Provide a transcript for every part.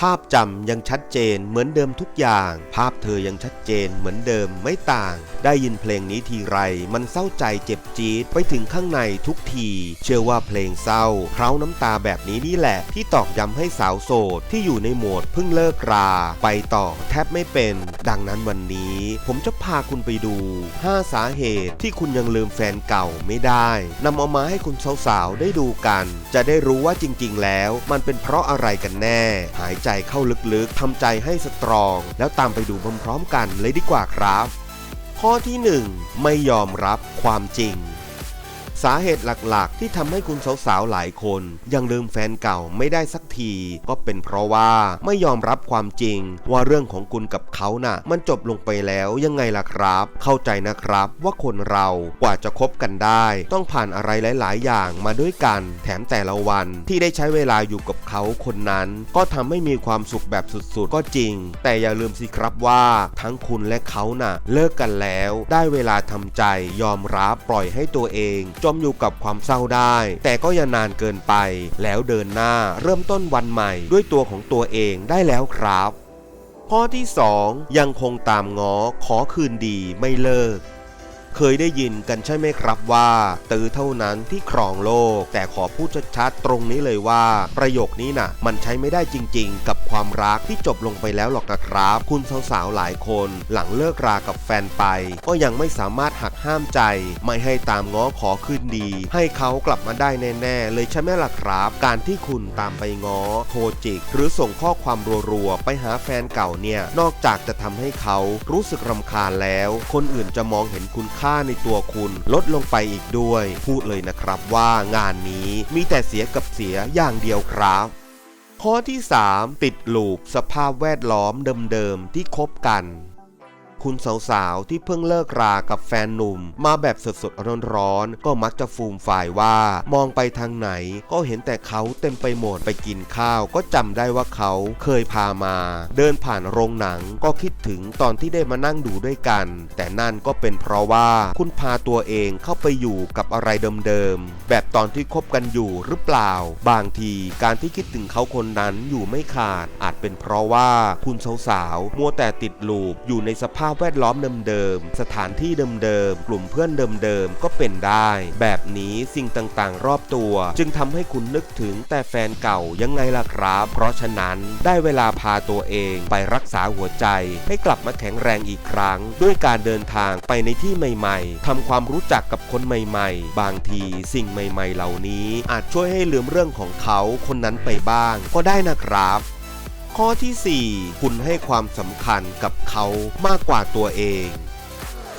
ภาพจำยังชัดเจนเหมือนเดิมทุกอย่าง ภาพเธอยังชัดเจนเหมือนเดิมไม่ต่าง ได้ยินเพลงนี้ทีไรมันเศร้าใจเจ็บจี๊ดไปถึงข้างในทุกที เชื่อว่าเพลงเศร้าเคล้าน้ำตาแบบนี้นี่แหละ ที่ตอกย้ำให้สาวโสดที่อยู่ในโหมดเพิ่งเลิกรา ไปต่อแทบไม่เป็น ดังนั้นวันนี้ ผมจะพาคุณไปดู 5 สาเหตุที่คุณยังลืมแฟนเก่าไม่ได้นำเอามาให้คุณสาวๆได้ดูกัน จะได้รู้ว่าจริง ๆ แล้ว มันเป็นเพราะอะไรกันแน่ หายใจจเข้าลึกๆทำใจให้สตรอง แล้วตามไปดูพร้อมๆกันเลยดีกว่าครับ ข้อที่ 1 ไม่ยอมรับความจริง สาเหตุหลักๆ ที่ทำให้คุณสาวๆหลายคน ยังลืมแฟนเก่าไม่ได้สักที ก็เป็นเพราะว่าไม่ยอมรับความจริง ว่าเรื่องของคุณกับเขาน่ะ มันจบลงไปแล้วยังไงล่ะครับ เข้าใจนะครับว่าคนเรากว่าจะคบกันได้ ต้องผ่านอะไรหลาย ๆ อย่างมาด้วยกัน แถมแต่ละวันที่ได้ใช้เวลาอยู่กับเขาคนนั้น ก็ทำให้มีความสุขแบบสุดๆ ก็จริง แต่อย่าลืมสิครับว่าทั้งคุณและเขาน่ะ เลิกกันแล้ว ได้เวลาทำใจยอมรับปล่อยให้ตัวเองจมอยู่กับความเศร้าได้ แต่ก็อย่านานเกินไป แล้วเดินหน้าเริ่มต้นวันใหม่ด้วยตัวของตัวเองได้แล้วครับ ข้อที่ 2 ยังคงตามง้อขอคืนดีไม่เลิกเคยได้ยินกันใช่ไหมครับว่า ตือเท่านั้นที่ครองโลก แต่ขอพูดชัดๆตรงนี้เลยว่า ประโยคนี้น่ะ มันใช้ไม่ได้จริง ๆ กับ ความรักที่จบลงไปแล้วหรอกนะครับ คุณสาวๆหลายคนหลังเลิกรากับแฟนไป ก็ยังไม่สามารถหักห้ามใจ ไม่ให้ตามง้อขอคืนดี ให้เขากลับมาได้แน่ ๆ เลยใช่ไหมล่ะครับ การที่คุณตามไปง้อโทรจิก หรือส่งข้อความรัวๆไปหาแฟนเก่าเนี่ย นอกจากจะทำให้เขารู้สึกรำคาญแล้ว คนอื่นจะมองเห็นคุณค่าในตัวคุณ ลดลงไปอีกด้วย พูดเลยนะครับว่างานนี้มีแต่เสียกับเสียอย่างเดียวครับ ข้อที่ 3 ติดลูปสภาพแวดล้อมเดิมๆที่คบกัน คุณสาวๆ ที่เพิ่งเลิกรากับแฟนหนุ่ม มาแบบสดๆร้อนๆก็มักจะฟูมฝ่ายว่ามองไปทางไหน ก็เห็นแต่เขาเต็มไปหมดไปกินข้าว ก็จำได้ว่าเขาเคยพามา เดินผ่านโรงหนังก็คิดถึงตอนที่ได้มานั่งดูด้วยกัน แต่นั่นก็เป็นเพราะว่าคุณพาตัวเองเข้าไปอยู่กับอะไรเดิมๆแบบตอนที่คบกันอยู่หรือเปล่า บางทีการที่คิดถึงเขาคนนั้นอยู่ไม่ขาด อาจเป็นเพราะว่าคุณสาวๆมัวแต่ติดลูปอยู่ในสภาพแวดล้อมเดิมๆ สถานที่เดิมๆ กลุ่มเพื่อนเดิมๆ ก็เป็นได้ แบบนี้สิ่งต่างๆ รอบตัว จึงทำให้คุณนึกถึงแต่แฟนเก่ายังไงล่ะครับ เพราะฉะนั้นได้เวลาพาตัวเองไปรักษาหัวใจ ให้กลับมาแข็งแรงอีกครั้ง ด้วยการเดินทางไปในที่ใหม่ๆทำความรู้จักกับคนใหม่ๆ บางทีสิ่งใหม่ๆ เหล่านี้ อาจช่วยให้ลืมเรื่องของเขาคนนั้นไปบ้าง ก็ได้นะครับ ข้อที่ 4 คุณให้ความสำคัญกับเขามากกว่าตัวเอง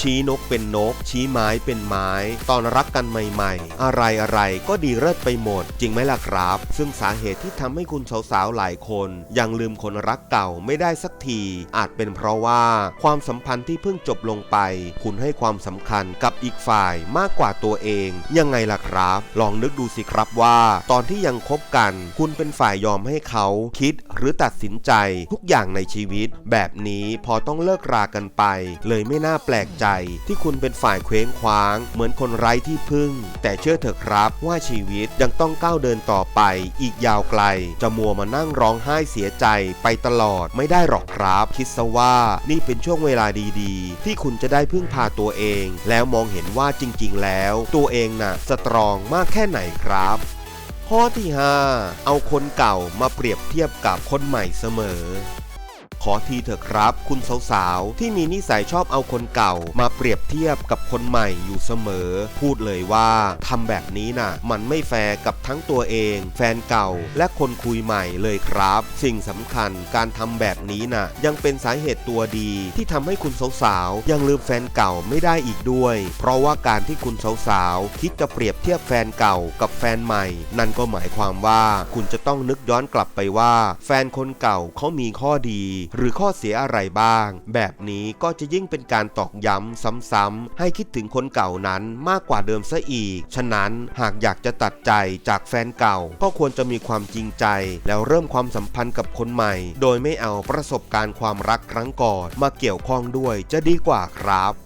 ชี้นกเป็นนก ชี้ไม้เป็นไม้ ตอนรักกันใหม่ ๆ อะไรอะไรๆก็ดีเลิศไปหมด จริงไหมล่ะครับ ซึ่งสาเหตุที่ทำให้คุณสาวๆหลายคน ยังลืมคนรักเก่าไม่ได้สักที อาจเป็นเพราะว่าความสัมพันธ์ที่เพิ่งจบลงไป คุณให้ความสำคัญกับอีกฝ่ายมากกว่าตัวเอง ยังไงล่ะครับ ลองนึกดูสิครับว่า ตอนที่ยังคบกัน คุณเป็นฝ่ายยอมให้เขาคิดหรือตัดสินใจทุกอย่างในชีวิต แบบนี้พอต้องเลิกรากันไป เลยไม่น่าแปลกใจที่คุณเป็นฝ่ายเคว้งคว้าง เหมือนคนไร้ที่พึ่ง แต่เชื่อเถอะครับว่าชีวิตยังต้องก้าวเดินต่อไป อีกยาวไกล จะมัวมานั่งร้องไห้เสียใจไปตลอดไม่ได้หรอกครับ คิดซะว่านี่เป็นช่วงเวลาดีๆ ที่คุณจะได้พึ่งพาตัวเอง แล้วมองเห็นว่าจริง ๆ แล้ว ตัวเองน่ะ สตรองมากแค่ไหนครับข้อที่ 5 เอาคนเก่ามาเปรียบเทียบกับคนใหม่เสมอ ขอทีเถอะครับ คุณสาวๆ ที่มีนิสัยชอบเอาคนเก่า มาเปรียบเทียบกับคนใหม่อยู่เสมอ พูดเลยว่าทำแบบนี้น่ะ มันไม่แฟร์กับทั้งตัวเอง แฟนเก่าและคนคุยใหม่เลยครับ สิ่งสำคัญการทำแบบนี้น่ะ ยังเป็นสาเหตุตัวดีที่ทำให้คุณสาวๆ ยังลืมแฟนเก่าไม่ได้อีกด้วย เพราะว่าการที่คุณสาวๆ คิดจะเปรียบเทียบแฟนเก่ากับแฟนใหม่ นั่นก็หมายความว่าคุณจะต้องนึกย้อนกลับไปว่า แฟนคนเก่าเขามีข้อดีหรือข้อเสียอะไรบ้าง แบบนี้ก็จะยิ่งเป็นการตอกย้ำซ้ำๆให้คิดถึงคนเก่านั้นมากกว่าเดิมซะอีก ฉะนั้นหากอยากจะตัดใจจากแฟนเก่า ก็ควรจะมีความจริงใจ แล้วเริ่มความสัมพันธ์กับคนใหม่ โดยไม่เอาประสบการณ์ความรักครั้งก่อนมาเกี่ยวข้องด้วยจะดีกว่าครับ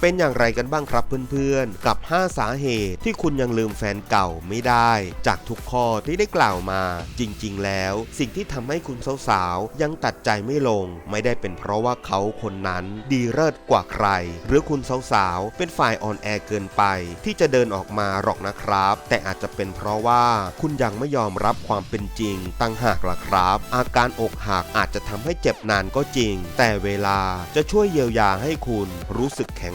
เป็นอย่างไรกันบ้างครับเพื่อนๆ กับ 5 สาเหตุที่คุณยังลืมแฟนเก่าไม่ได้ จากทุกข้อที่ได้กล่าวมา จริงๆ แล้ว สิ่งที่ทำให้คุณสาวๆ ยังตัดใจไม่ลง ไม่ได้เป็นเพราะว่าเขาคนนั้นดีเลิศกว่าใคร หรือคุณสาวๆ เป็นฝ่ายอ่อนแอเกินไป ที่จะเดินออกมาหรอกนะครับ แต่อาจจะเป็นเพราะว่าคุณยังไม่ยอมรับความเป็นจริงตั้งหากล่ะครับ อาการอกหักอาจจะทำให้เจ็บนานก็จริง แต่เวลาจะช่วยเยียวยาให้คุณรู้สึกแข็ง